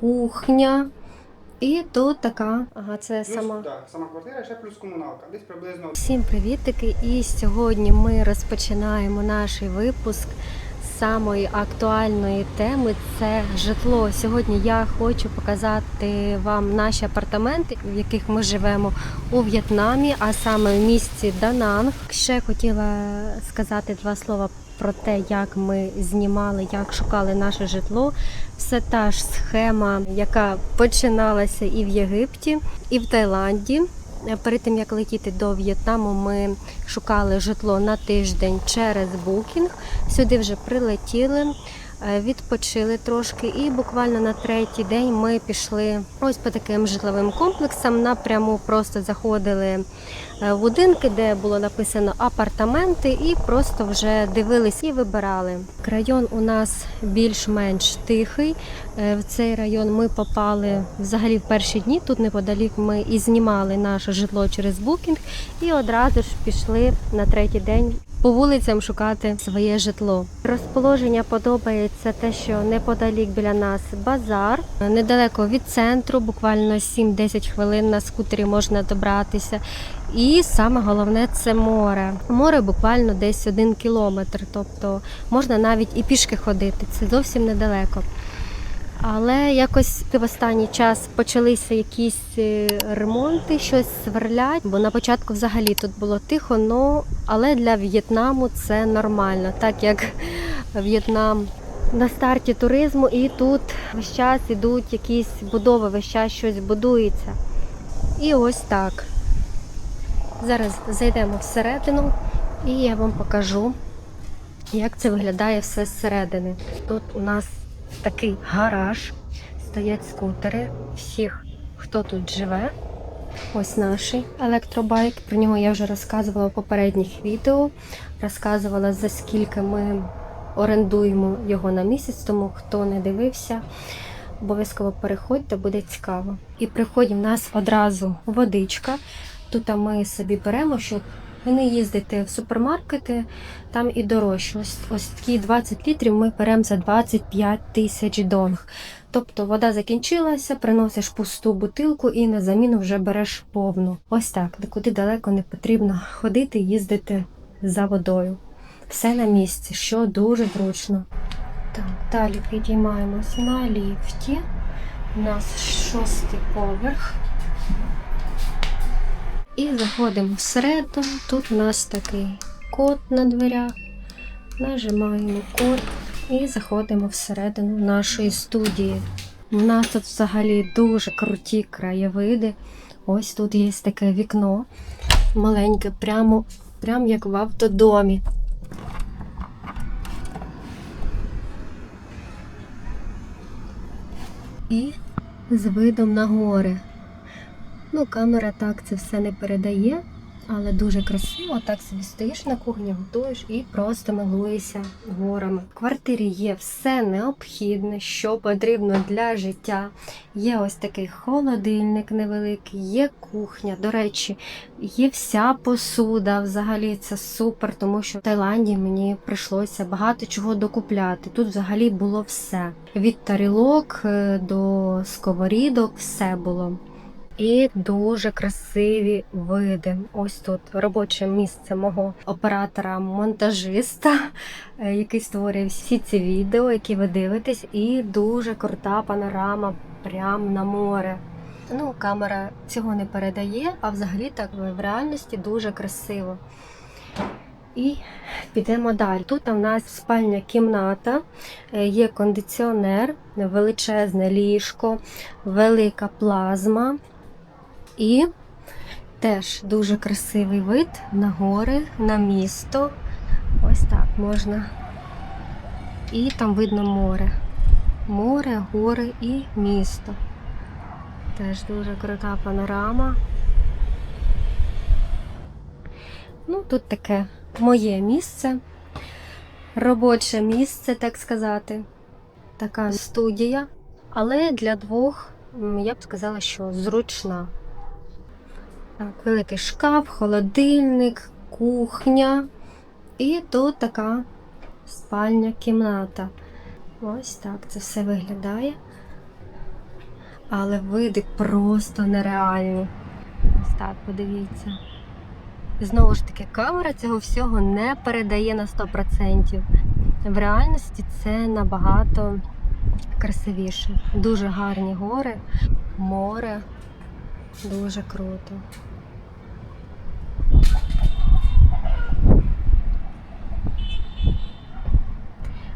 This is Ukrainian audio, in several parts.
кухня. І тут така. Ага, це Плюс, сама. так, сама квартира, ще плюс комуналка. Десь приблизно Всім привітики! І сьогодні ми розпочинаємо наш випуск з самої актуальної теми це житло. Сьогодні я хочу показати вам наші апартаменти, в яких ми живемо у В'єтнамі, а саме в місті Дананг. Ще хотіла сказати два слова про те, як ми знімали, як шукали наше житло. Все та ж схема, яка починалася і в Єгипті, і в Таїланді. Перед тим як летіти до В'єтнаму, ми шукали житло на тиждень через букінг. Сюди вже прилетіли, відпочили трошки, і буквально на третій день ми пішли ось по таким житловим комплексам. Напряму просто заходили е, в будинки, де було написано апартаменти, і просто вже дивились і вибирали. Район у нас більш-менш тихий. Е, В цей район ми попали взагалі в перші дні. Тут неподалік ми і знімали наше житло через букінг, і одразу ж пішли на третій день по вулицям шукати своє житло. Розположення подобається те, що неподалік біля нас базар, недалеко від центру, буквально 7-10 хвилин на скутері можна добратися. І саме головне це море. Море буквально десь один кілометр, тобто можна навіть і пішки ходити. Це зовсім недалеко. Але якось в останній час почалися якісь е, ремонти, щось сверлять, бо на початку взагалі тут було тихо, ну але для В'єтнаму це нормально, так як В'єтнам на старті туризму, і тут весь час ідуть якісь будови, весь час щось будується. І ось так. Зараз зайдемо всередину і я вам покажу, як це виглядає все зсередини. Тут у нас такий гараж, стоять скутери всіх, хто тут живе. Ось наш електробайк. Про нього я вже розказувала в попередніх відео. Розказувала за скільки ми орендуємо його на місяць, тому хто не дивився, обов'язково переходьте, буде цікаво. І приходить в нас одразу водичка. Тут ми собі беремо, щоб не їздити в супермаркети, там і дорожче. Ось, ось такі 20 літрів ми беремо за 25 тисяч донг. Тобто вода закінчилася, приносиш пусту бутилку і на заміну вже береш повну. Ось так, нікуди далеко не потрібно ходити, їздити за водою. Все на місці, що дуже зручно. Так, далі підіймаємось на ліфті. У нас шостий поверх. І заходимо всередину. Тут у нас такий код на дверях. Нажимаємо код і заходимо всередину нашої студії. У нас тут взагалі дуже круті краєвиди. Ось тут є таке вікно маленьке, прямо, прямо як в автодомі. І з видом на гори. Ну, камера так це все не передає, але дуже красиво. Так собі стоїш на кухні, готуєш і просто милуєшся горами. В квартирі є все необхідне, що потрібно для життя. Є ось такий холодильник невеликий, є кухня. До речі, є вся посуда. Взагалі це супер, тому що в Таїланді мені прийшлося багато чого докупляти. Тут взагалі було все. Від тарілок е, до сковорідок, все було. І дуже красиві види. Ось тут робоче місце мого оператора-монтажиста, е, який створює всі ці відео, які ви дивитесь, і дуже крута панорама прямо на море. Ну, камера цього не передає, а взагалі так в реальності дуже красиво. І підемо далі. Тут у нас спальня кімната, е, є кондиціонер, величезне ліжко, велика плазма. І теж дуже красивий вид на гори, на місто. Ось так можна. І там видно море. Море, гори і місто. Теж дуже крута панорама. Ну, тут таке моє місце, робоче місце, так сказати. Така студія. Але для двох я б сказала, що зручна. Так, великий шкаф, холодильник, кухня. І тут така спальня кімната. Ось так це все виглядає. але види просто нереальні. Ось так, подивіться. Знову ж таки, камера цього всього не передає на 100%. В реальності це набагато красивіше. Дуже гарні гори, море. Дуже круто.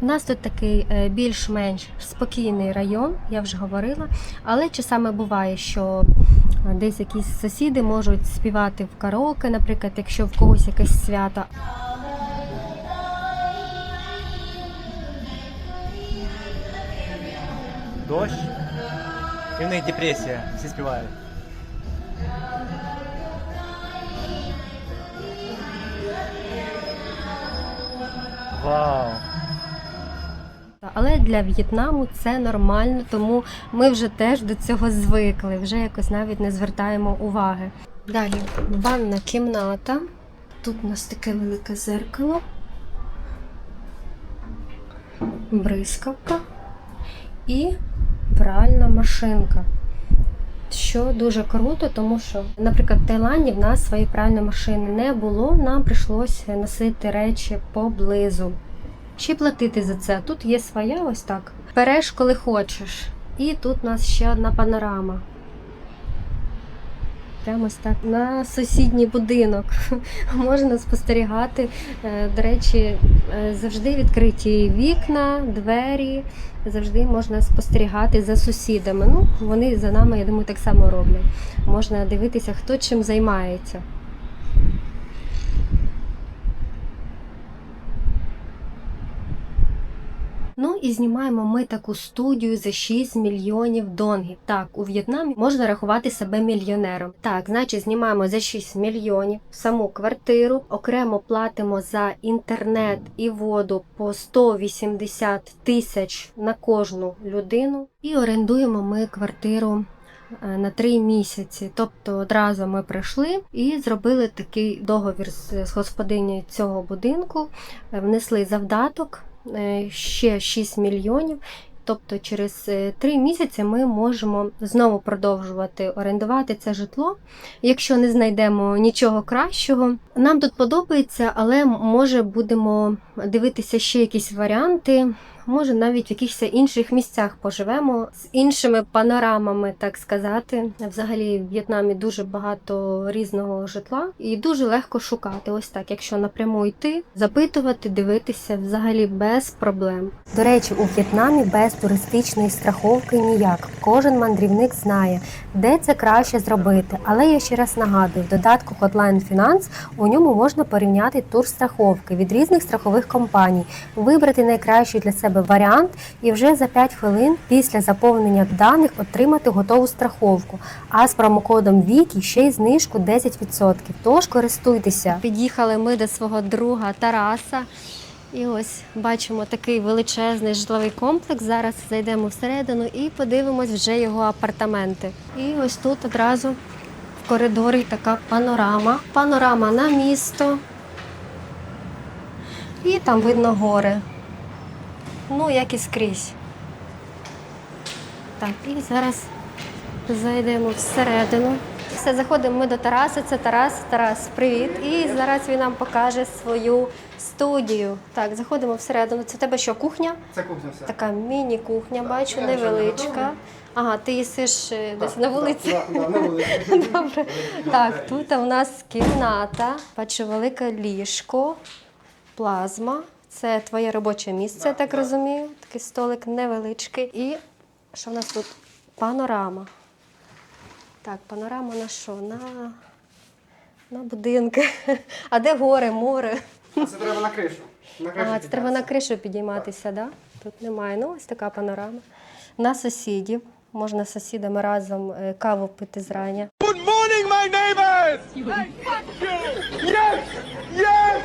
У нас тут такий е, більш-менш спокійний район, я вже говорила, але часами буває, що е, десь якісь сусіди можуть співати в караоке, наприклад, якщо в когось якесь свято. Дощ. І в них депресія. Всі співають. Вау. Але для В'єтнаму це нормально, тому ми вже теж до цього звикли, вже якось навіть не звертаємо уваги. Далі ванна кімната. Тут у нас таке велике зеркало, бризкавка і пральна машинка. Що дуже круто, тому що, наприклад, в Таїланді в нас своєї пральної машини не було. Нам прийшлося носити речі поблизу. Чи платити за це? Тут є своя, ось так. Береш, коли хочеш. І тут у нас ще одна панорама. Прямо ось так на сусідній будинок можна спостерігати. Е, До речі, е, завжди відкриті вікна, двері, завжди можна спостерігати за сусідами. Ну, вони за нами, я думаю, так само роблять. Можна дивитися, хто чим займається. Ну і знімаємо ми таку студію за 6 мільйонів донгів. Так, у В'єтнамі можна рахувати себе мільйонером. Так, значить, знімаємо за 6 мільйонів саму квартиру, окремо платимо за інтернет і воду по 180 тисяч на кожну людину. І орендуємо ми квартиру. е, На три місяці, тобто одразу ми прийшли і зробили такий договір з, господинею цього будинку, е, внесли завдаток ще 6 мільйонів. Тобто через е, три місяці ми можемо знову продовжувати орендувати це житло. Якщо не знайдемо нічого кращого, нам тут подобається, але може будемо дивитися ще якісь варіанти. Може, навіть в якихось інших місцях поживемо з іншими панорамами, так сказати. Взагалі в В'єтнамі дуже багато різного житла і дуже легко шукати. Ось так, якщо напряму йти, запитувати, дивитися взагалі без проблем. До речі, у В'єтнамі без туристичної страховки ніяк. Кожен мандрівник знає, де це краще зробити. Але я ще раз нагадую, в додатку Hotline Finance у ньому можна порівняти турстраховки від різних страхових компаній, вибрати найкращий для себе варіант і вже за 5 хвилин після заповнення даних отримати готову страховку. А з промокодом Вікі ще й знижку 10%. Тож користуйтеся. Під'їхали ми до свого друга Тараса. І ось бачимо такий величезний житловий комплекс. Зараз зайдемо всередину і подивимось вже його апартаменти. І ось тут одразу в коридорі така панорама. Панорама на місто. І там видно гори. Ну, як і скрізь. Так, і зараз зайдемо всередину. Все, заходимо ми до Тараса. Це Тарас. Тарас, привіт. І зараз він нам покаже свою студію. Так, заходимо всередину. Це в тебе що, кухня? Це кухня все. Така міні-кухня, бачу, я невеличка. Ага, ти їсиш е, десь на вулиці. Так, так, на вулиці. Добре. Так, тут у нас кімната, бачу, велике ліжко, плазма. Це твоє робоче місце, я так так. розумію. Такий столик невеличкий. І що в нас тут? Панорама. Так, панорама на що? На, на будинки. А де гори, море? Це треба на кришу. На кришу Ага, це треба на кришу підійматися, так? Да? Тут немає. Ну, ось така панорама. На сусідів. Можна з сусідами разом е, каву пити зрання. Good morning, my neighbors! Hey, fuck you! Yes! Yes!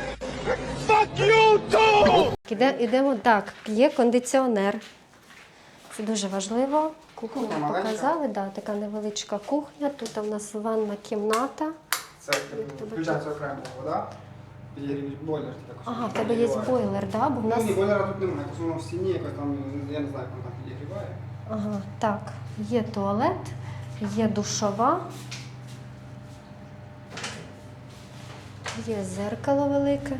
Fuck you! Іде, ідемо так, є кондиціонер. Це дуже важливо. Кухню Кухня показали, да, така невеличка кухня. Тут у нас ванна кімната. Це включається окремо вода. Бойлер. також Ага, в тебе є бойлер, да? бо в Ну, нас ні, бойлера тут немає. В основному в стіні якось там, я не знаю, як там підігріває. Ага, так, є туалет, є душова, є зеркало велике.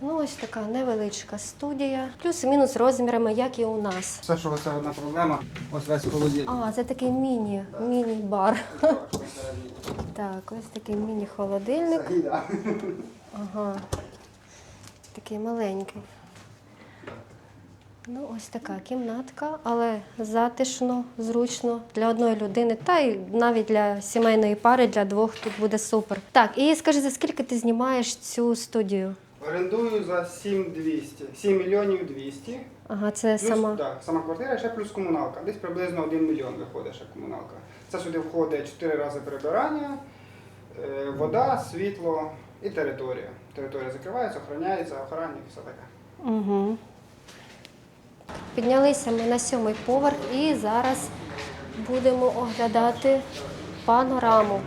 Ну, ось така невеличка студія. Плюс-мінус розмірами, як і у нас. Все, що це одна проблема, ось весь холодильник. А, це такий міні, міні-бар. Так, ось такий міні-холодильник. Ага. Такий маленький. Ну, ось така кімнатка, але затишно, зручно для одної людини, та й навіть для сімейної пари, для двох тут буде супер. Так, і скажи, за скільки ти знімаєш цю студію? Орендую за 7200, 7 мільйонів 200. Ага, це Плюс, сама. Так, сама квартира, ще плюс комуналка. Десь приблизно 1 мільйон виходить ще комуналка. Це сюди входить 4 рази прибирання, е, вода, світло і територія. Територія закривається, охороняється, охранник і все таке. Угу. Піднялися ми на сьомий поверх і зараз будемо оглядати панораму.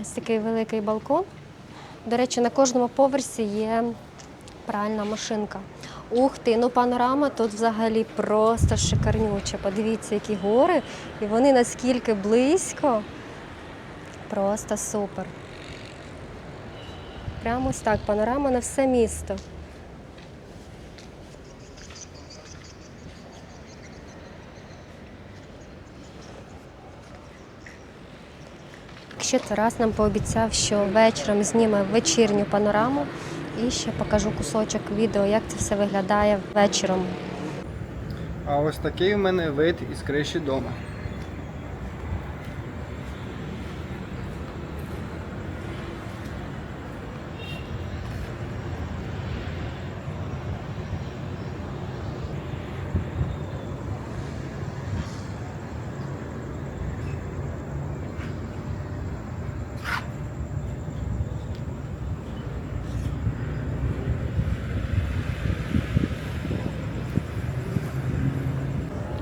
Ось такий великий балкон. До речі, на кожному поверсі є пральна машинка. Ух ти, ну панорама тут взагалі просто шикарнюча. Подивіться, які гори, і вони наскільки близько. Просто супер. Прямо ось так, панорама на все місто. Ще Тарас нам пообіцяв, що вечором зніме вечірню панораму і ще покажу кусочок відео, як це все виглядає вечором. А ось такий у мене вид із криші дома.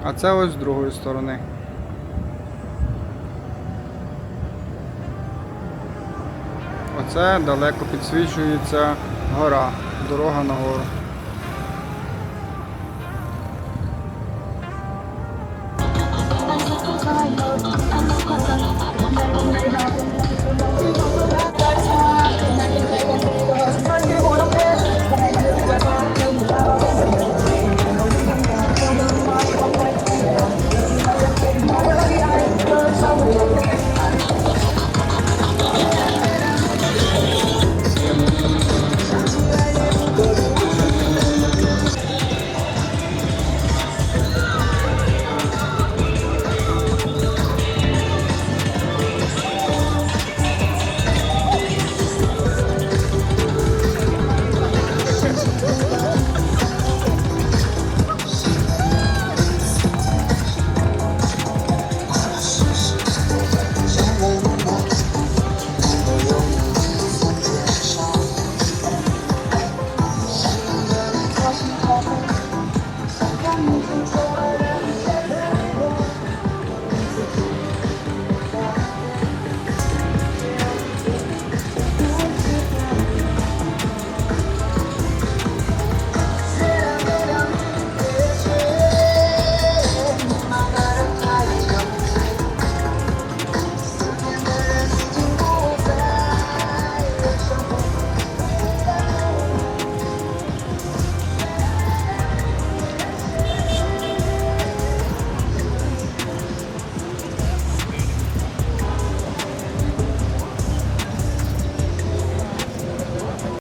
А це ось з другої сторони. Оце далеко підсвічується гора, дорога на гору.